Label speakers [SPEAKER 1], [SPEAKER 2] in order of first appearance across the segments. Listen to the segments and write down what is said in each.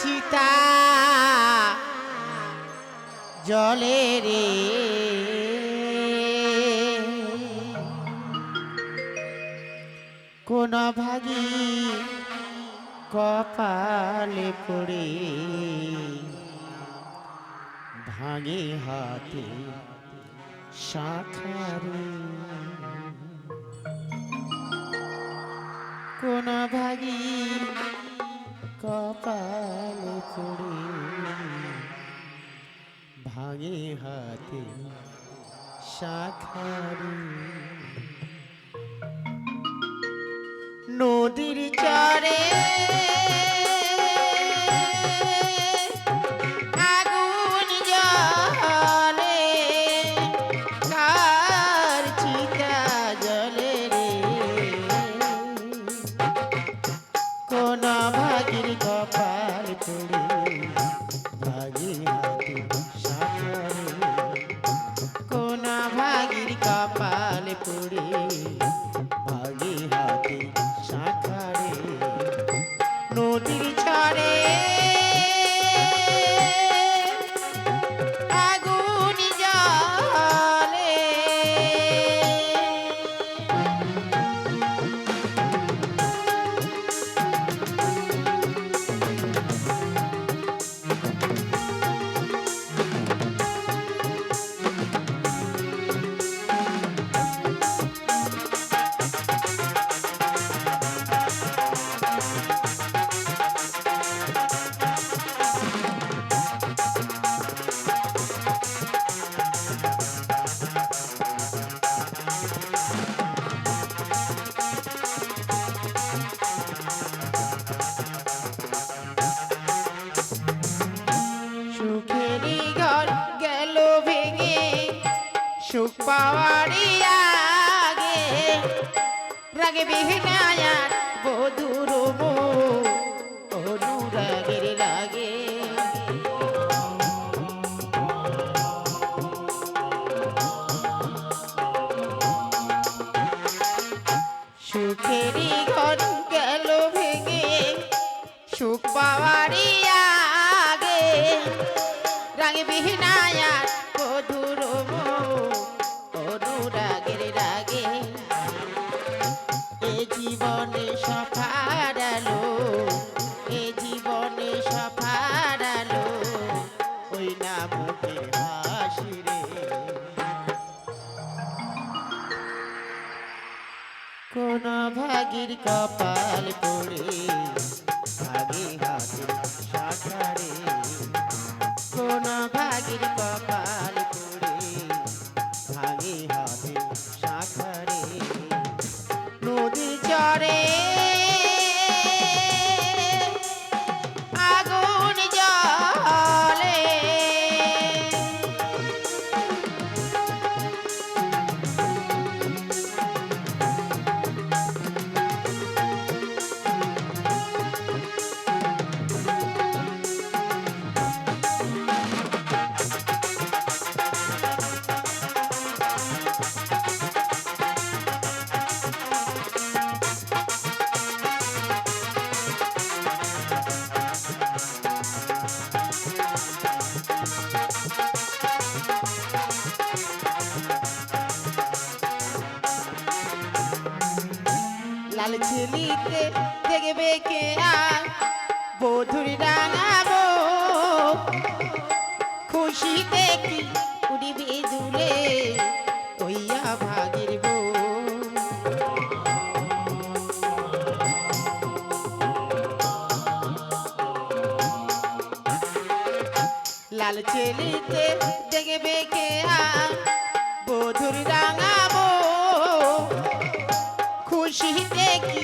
[SPEAKER 1] চিতা জলে রে। কোন ভাগি কপালে পড়ে ভাঙে হাতে শাখারে। কোন ভাগি কপালে পড়ে ভাঙে হাতে শাখারি। নদীর চরে রাগে বিহনায়ার বধুর অনুরাগের কোন ভাগির কপাল পড়ে। ভাগে হাতে শাখারে। কোন ভাগির কপাল ছেলিতে দেখবে কে আর বধুর ডাঙাবো খুশিতে কি উড়িবে ভাগির লাল ছেলিতে দেখবে কে বধুর ডাঙাবো খুশিতে কি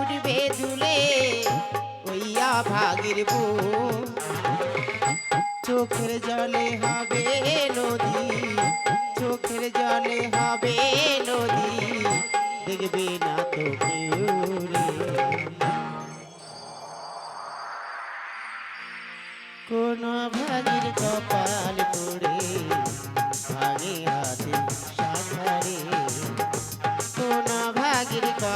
[SPEAKER 1] উঠবে দুলে, ওইয়া ভাগির বউ চোখের জলে হবে নদী, চোখের জলে হবে নদী। দেখবে না তো কোন ভাগির কপাল পড়ে ভাগে হাতে সাঁতারে। কোন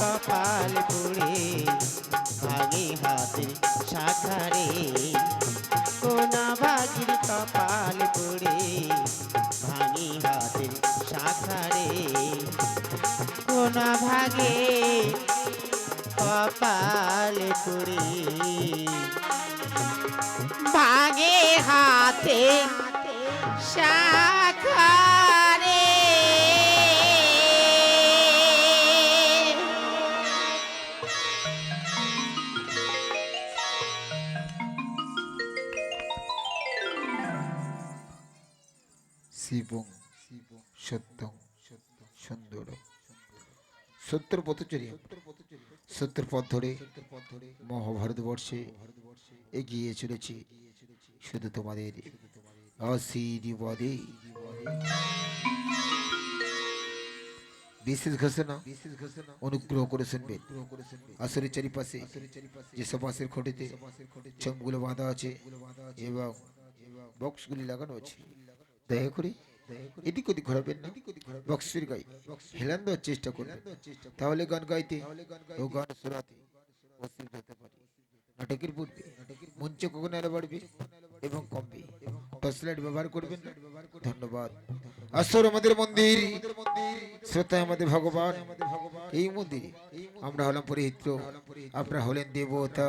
[SPEAKER 1] কপাল পুরে ভাগে হাতের শাখারে। কোনা ভাগির কপাল পুরে ভাগে হাতের শাখারে। কোনা ভাগে কপাল পুরে ভাগে হাতে শাখারে।
[SPEAKER 2] সত্যর পথচরী সত্যের পথ ধরে মহাভারতবর্ষে এগিয়ে চলেছি। শুধু তোমাদের আশীর্বাদে বিশেষ ঘোষণা, অনুগ্রহ করে শুনবেন। আসরের চারিপাশে যেসব বাঁশের খটিতে চমগুলো বাঁধা আছে এবং বক্সগুলি লাগানো আছে। দয়া করে এদিক ওদিক ঘোরাবেন না। বক্সের গায়ে হেলান দেওয়ার চেষ্টা করবেন। তাহলে গান গাইতে ও গান শোনাতে অসুবিধা হতে পারে। নাটকের পূর্বে মঞ্চে কখনো আলো বাড়বে এবং কমবে। টর্চ লাইট ব্যবহার করবেন। ধন্যবাদ। আসর আমাদের মন্দির। শ্রোতা আমাদের ভগবান। এই মন্দিরে আমরা হলাম পরিহিত্র আপনারা হলেন দেবতা।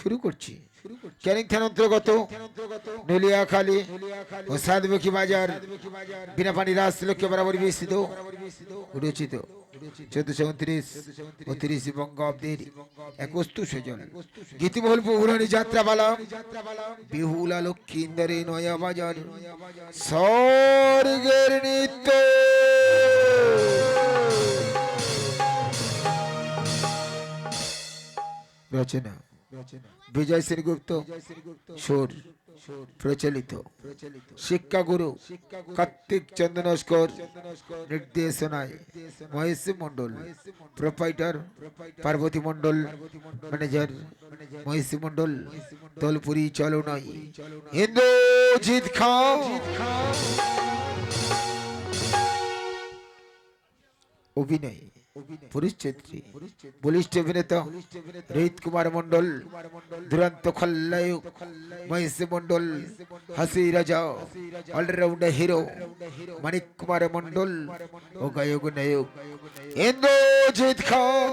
[SPEAKER 2] শুরু করছি। ক্যানিং থানা অন্তর্গত নলিয়াখালী ও সাতমুখী বাজার বরাবর বিস্তৃত রচিত চোদ্দশো উনত্রিশ ও বঙ্গাব্দের একস্তু সজন। গীতিমহল পৌরাণী যাত্রাপালা বিহুলা লক্ষ্মীন্দরে নয়া বাজার। স্বর্গের নিত্য। রচনা। বিজয় শ্রীগুপ্ত, সুর, প্রচলিত। শিক্ষাগুরু কার্তিক চন্দনস্কর নির্দেশনায় মহেশ মন্ডল প্রোপাইটার পার্বতী মন্ডল ম্যানেজার মহেশ মন্ডল দল পরিচালনায় ইন্দ্রজিৎ খান অভিনয়। পরিচয়ত্রী বলিষ্ঠ অভিনেতা রোহিত কুমার মন্ডল দুরন্ত খল্লায়ক মহেশ মন্ডল হাসি রাজা। অলরাউন্ডার হিরো মানিক কুমার মন্ডল ও গায়ক নায়ক ইন্দ্রজিৎ খান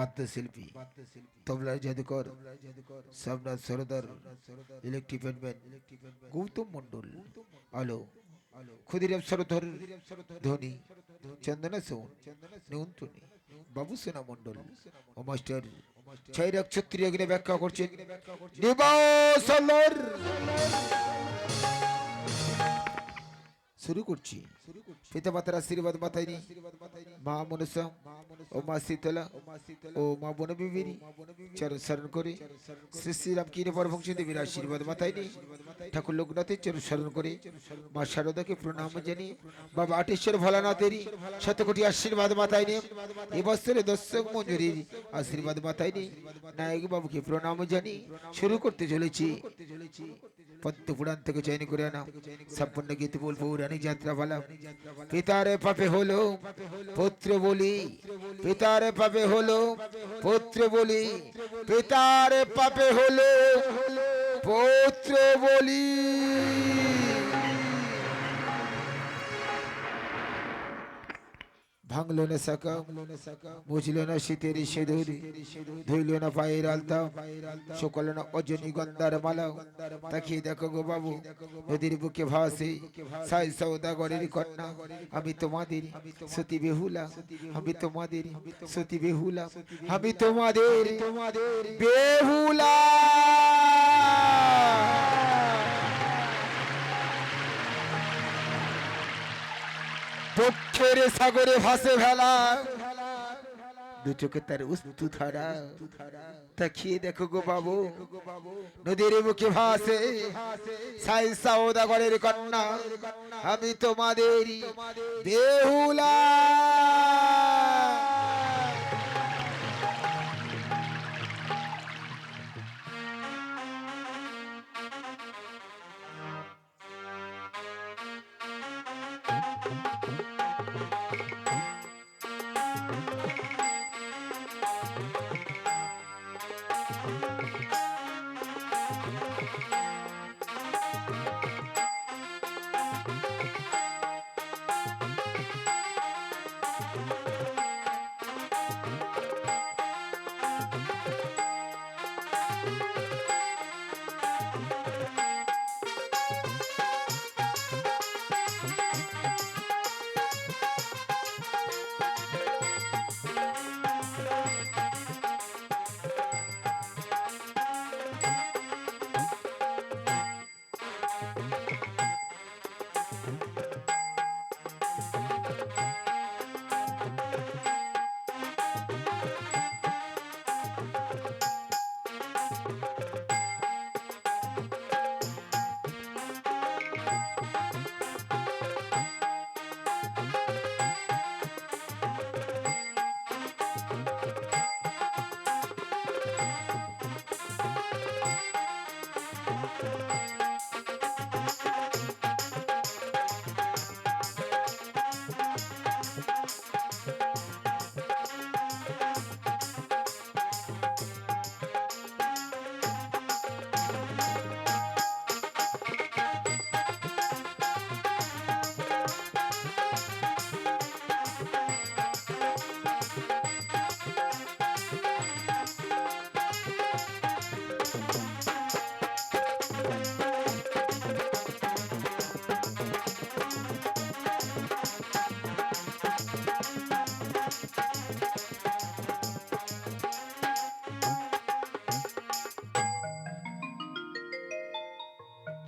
[SPEAKER 2] বাদ্যশিল্পী তবলার জাদুকর সামনাথ সরদার ইলেকট্রিক ব্যান্ডম্যান গৌতম মন্ডল আলো, ক্ষুদিরাম সরধর ধোনি, চন্দনা সোন, নিয়ন্ত্রণী, বাবু সেনা মন্ডল ও মাস্টার ছয়রাক ছত্রিয় গিনে ব্যাখ্যা করছেন শুরু করছি। পিতা মাতার আশীর্বাদ মাথায় নি মা মনসা, ও মা শীতলা, ও মা বনবিবিনী চরণ স্মরণ করে। শ্রী শ্রীরাম কিনে পরভংশ দেবীর আশীর্বাদ মাথায় নি ঠাকুর লোকনাথের চরণ স্মরণ করে। মা শারদাকে প্রণাম জানি। বাবা আটেশ্বর ভোলানাথেরই শত কোটি আশীর্বাদ মাথায় নি এবছরে দর্শক মঞ্জুরির আশীর্বাদ মাথায় নি নায়ক বাবুকে প্রণাম জানি। শুরু করতে চলেছি। পদ্ম পুরাণ থেকে চয়ন করে আনা সম্পূর্ণ গীত বলব রানী যাত্রা বলা পিতারে পাপে হলো পুত্র বলি পিতারে পাপে হলো পুত্র বলি পিতারে পাপে হলো পুত্র বলি ভাঙলো না সাকা বুঝলো না শীতের সিঁদুর, ধুইল না পায়ের আলতা সকল না অজনী গন্ধার মালা। তাকিয়ে দেখো গো বাবু, নদীর বুকে ভাসে সাই সৌদাগরের কন্যা। আমি তোমাদের সতী বেহুলা, আমি তোমাদের সতী বেহুলা, আমি তোমাদের তোমাদের বেহুলা দুঃখের সাগরে ভাসে ভেলা দু চোখে তার উস্তু ধারা। তাকিয়ে দেখো গো বাবু, নদীর মুখে ভাসে সাই সাউদাগরের কন্যা। আমি তোমাদের বেহুলা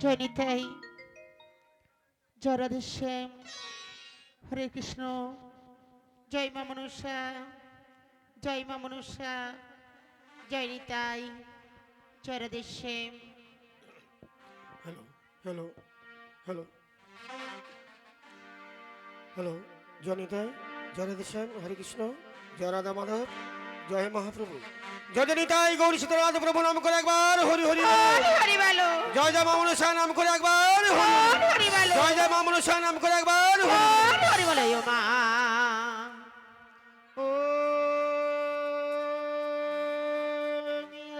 [SPEAKER 1] জয় নিতাই জয় রাধেশ্যাম হরে কৃষ্ণ, জয় মা মনুষা, জয় মা মনুষা জয় নিতাই জয় Radheshyam
[SPEAKER 3] hello hello hello hello জনিতাই জয় রাধেশ্যাম হরে কৃষ্ণ, জয় রাধা মাধব। জয় মহাপ্রভু। জয় জনিতাই গৌরী সীতারাধ প্রভু নাম করে একবার হরি হরি।
[SPEAKER 1] হরি বলো।
[SPEAKER 3] জয় জয় মা মনসা নাম করে একবার হরি
[SPEAKER 1] বলো।
[SPEAKER 3] জয় জয় মা মনসা নাম করে একবার হরি
[SPEAKER 1] বলো। মা। ও ভোগিনী